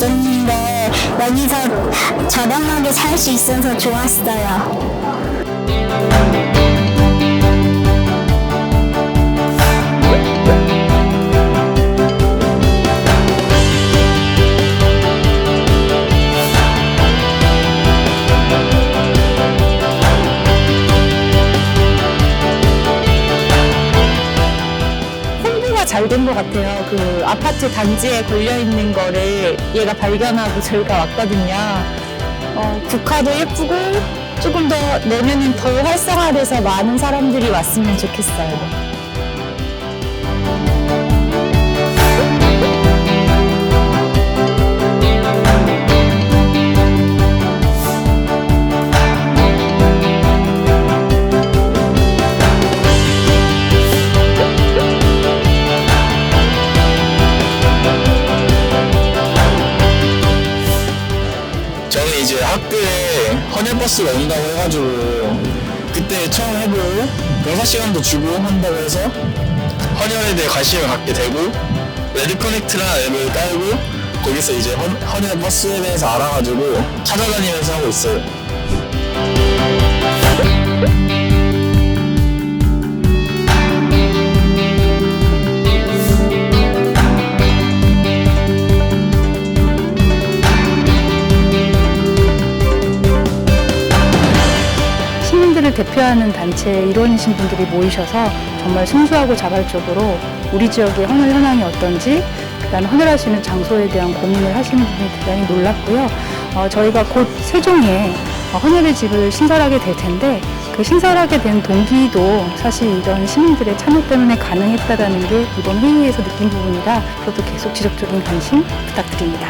가졌는데 여기서 저렴하게 살 수 있어서 좋았어요. 잘 된 것 같아요. 그 아파트 단지에 걸려 있는 거를 얘가 발견하고 저희가 왔거든요. 어, 국화도 예쁘고 조금 더 내년엔 더 활성화돼서 많은 사람들이 왔으면 좋겠어요. 헌혈버스가 온다고 해가지고 그때 처음 해보고 봉사 시간도 주고 한다고 해서 헌혈에 대해 관심을 갖게 되고 레드커넥트라는 앱을 깔고 거기서 이제 헌, 헌혈버스에 대해서 알아가지고 찾아다니면서 하고 있어요. 대표하는 단체의 일원이신 분들이 모이셔서 정말 순수하고 자발적으로 우리 지역의 헌혈 현황이 어떤지 그다음에 헌혈하시는 장소에 대한 고민을 하시는 부분이 대단히 놀랐고요. 어, 저희가 곧 세종에 어, 헌혈의 집을 신설하게 될 텐데 그 신설하게 된 동기도 사실 이런 시민들의 참여 때문에 가능했다라는 게 이번 회의에서 느낀 부분이라 앞으로도 계속 지속적인 관심 부탁드립니다.